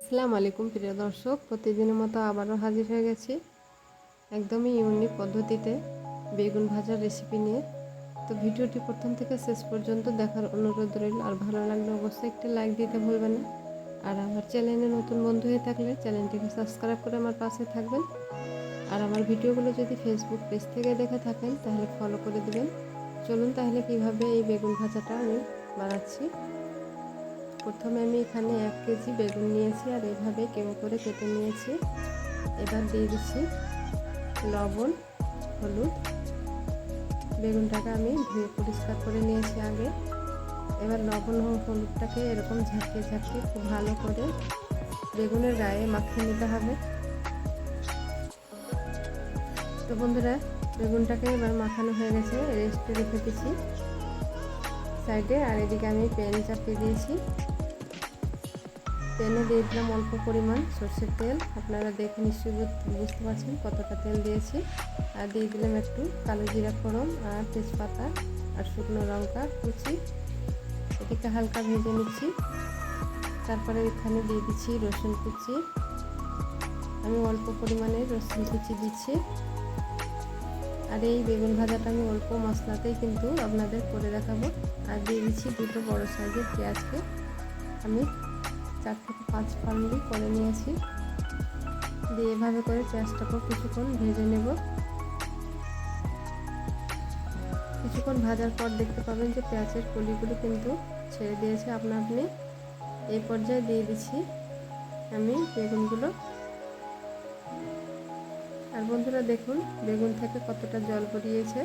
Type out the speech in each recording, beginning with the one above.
আসসালামু আলাইকুম, প্রিয় দর্শক। প্রতিদিনের মতো আবারও হাজির হয়ে গেছি একদমই ইউনিক পদ্ধতিতে বেগুন ভাজার রেসিপি নিয়ে। তো ভিডিওটি প্রথম থেকে শেষ পর্যন্ত দেখার অনুরোধ রইল। আর ভালো লাগলে অবশ্যই একটি লাইক দিতে ভুলবেন না। আর আমার চ্যানেলে নতুন বন্ধু হয়ে থাকলে চ্যানেলটিকে সাবস্ক্রাইব করে আমার পাশে থাকবেন। আর আমার ভিডিওগুলো যদি ফেসবুক পেজ থেকে দেখে থাকেন, তাহলে ফলো করে দেবেন। চলুন তাহলে কীভাবে এই বেগুন ভাজাটা আমি বানাচ্ছি। প্রথমে আমি এখানে এক কেজি বেগুন নিয়েছি আর এভাবে কেমো করে কেটে নিয়েছি। এবার দিয়ে দিচ্ছি লবণ, হলুদ। বেগুনটাকে আমি ধুয়ে পরিষ্কার করে নিয়েছি আগে। এবার লবণ ও হলুদটাকে এরকম ঝাঁকিয়ে ঝাঁকিয়ে খুব ভালো করে বেগুনের গায়ে মাখিয়ে নিতে হবে। তো বন্ধুরা, বেগুনটাকে এবার মাখানো হয়ে গেছে, রেস্টে রেখে দিচ্ছি। সাইডে আর এদিকে আমি প্যান চাপিয়ে দিয়েছি। প্যানে দিয়ে দিলাম অল্প পরিমাণ সর্ষের তেল। আপনারা দেখে নিশ্চয়ই বুঝতে পারছেন কতটা তেল দিয়েছি। আর দিয়ে দিলাম একটু কালো জিরা ফোড়ন আর তেজপাতা আর শুকনো লঙ্কা কুচি। এদিকে হালকা ভেজে নিচ্ছি। তারপরে এখানে দিয়ে দিচ্ছি রসুন কুচি। আমি অল্প পরিমাণে রসুন কুচি দিচ্ছি। আর এই বেগুন ভাজাটা আমি অল্প মশলাতেই কিন্তু আপনাদের করে দেখাবো। আর দিয়ে দিচ্ছি দুটো বড়ো সাইজের পেঁয়াজকে আমি চার থেকে পাঁচ ফালুরি করে নিয়েছি। দিয়ে এভাবে করে পেঁয়াজটাকেও কিছুক্ষণ ভেজে নেব। কিছুক্ষণ ভাজার পর দেখতে পাবেন যে পেঁয়াজের কলিগুলো কিন্তু ছেড়ে দিয়েছে আপনা আপনি। এই পর্যায়ে দিয়ে দিচ্ছি আমি বেগুনগুলো। আর বন্ধুরা দেখুন, বেগুন থেকে কতটা জল পড়িয়েছে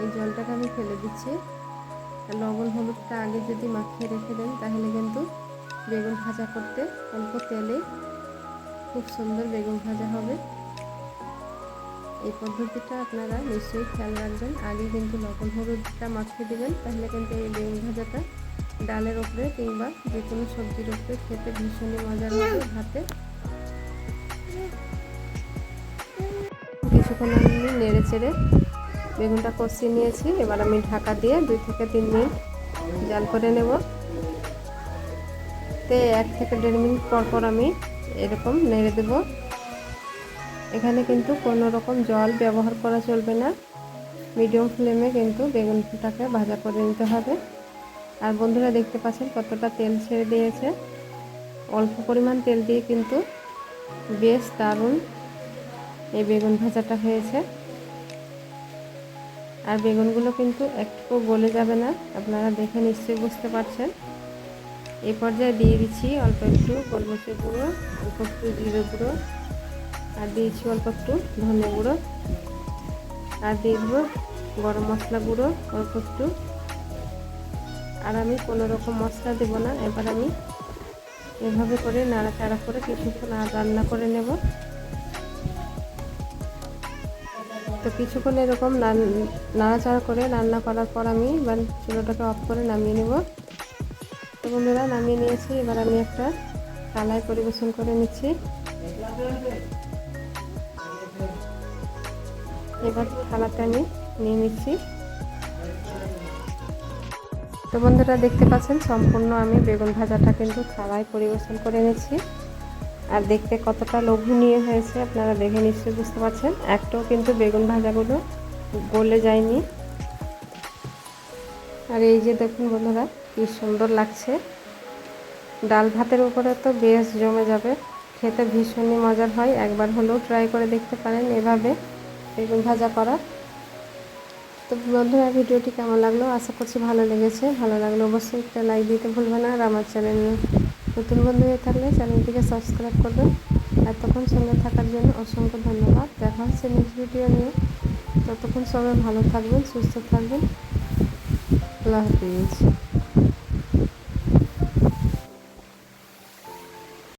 এই জলটাকে আমি ফেলে দিচ্ছি। লবণ হলুদটা আগে যদি মাখিয়ে রেখে দেন, তাহলে কিন্তু বেগুন ভাজা করতে অল্প তেলে খুব সুন্দর বেগুন ভাজা হবে। এই পদ্ধতিটা আপনারা নিশ্চয়ই খেয়াল রাখবেন। আগে কিন্তু লবণ হলুদটা মাখিয়ে দেবেন, তাহলে কিন্তু এই বেগুন ভাজাটা ডালের ওপরে কিংবা যে কোনো সবজির ওপরে খেতে ভীষণই মজার হবে ভাতে। কিছুক্ষণ আমি নেড়ে চেড়ে বেগুনটা কষিয়ে নিয়েছি। এবার আমি ঢাকা দিয়ে দুই থেকে তিন মিনিট জাল করে নেব। তে এক থেকে দেড় মিনিট পর পর আমি এরকম নেড়ে দেব। এখানে কিন্তু কোনো রকম জল ব্যবহার করা চলবে না। মিডিয়াম ফ্লেমে কিন্তু বেগুনটাকে ভাজা করে নিতে হবে। আর বন্ধুরা দেখতে পাচ্ছেন কতটা তেল ছেড়ে দিয়েছে। অল্প পরিমাণ তেল দিয়ে কিন্তু বেশ দারুণ এই বেগুন ভাজাটা হয়েছে। আর বেগুনগুলো কিন্তু একটু গলে যাবে না, আপনারা দেখে নিশ্চয়ই বুঝতে পারছেন। এই পর্যায়ে দিয়ে দিচ্ছি অল্প একটু গোলমরিচের গুঁড়ো, অল্প একটু জিরে গুঁড়ো, আর দিয়েছি অল্প একটু ধনে গুঁড়ো। আর দিয়ে দেবো গরম মশলা গুঁড়ো, অল্প একটু। আর আমি কোনো রকম মশলা দেবো না, এবার আমি এভাবে করে নাড়াচাড়া করে কিছুক্ষণ আর রান্না করে নেব। তো কিছুক্ষণ এরকম নাড়াচাড়া করে রান্না করার পর আমি চুলোটাকে অফ করে নামিয়ে নেব। বন্ধুরা, নামিয়ে নিয়েছি। এবার আমি একটা থালায় পরিবেশন করে নিচ্ছি। এবার থালাটা আমি নিয়ে নিচ্ছি। তো বন্ধুরা, দেখতে পাচ্ছেন, সম্পূর্ণ আমি বেগুন ভাজাটা কিন্তু থালায় পরিবেশন করে নিচ্ছি আর দেখতে কতটা লোভনীয় হয়েছে, আপনারা দেখে নিশ্চয়ই বুঝতে পারছেন। একটাও কিন্তু বেগুন ভাজাগুলো গলে যায়নি। আর এই যে দেখুন বন্ধুরা কি সুন্দর লাগছে। ডাল ভাতের উপরে তো বেশ জমে যাবে। খেতে ভীষণই মজার হয়। একবার হলেও ট্রাই করে দেখতে পারেন এভাবে বেগুন ভাজা করা। তো বন্ধুরা, ভিডিওটি কেমন লাগল? আশা করছি ভালো লেগেছে। ভালো লাগলে অবশ্যই একটা লাইক দিতে ভুলবে না। আর আমার চ্যানেল নতুন বন্ধু হয়ে থাকলে চ্যানেলটিকে সাবস্ক্রাইব করবেন। এতক্ষণ সঙ্গে থাকার জন্য অসংখ্য ধন্যবাদ। দেখা হচ্ছে নেক্সট ভিডিও নিয়ে। ততক্ষণ সবাই ভালো থাকবেন, সুস্থ থাকবেন। আল্লাহ হাফিজ।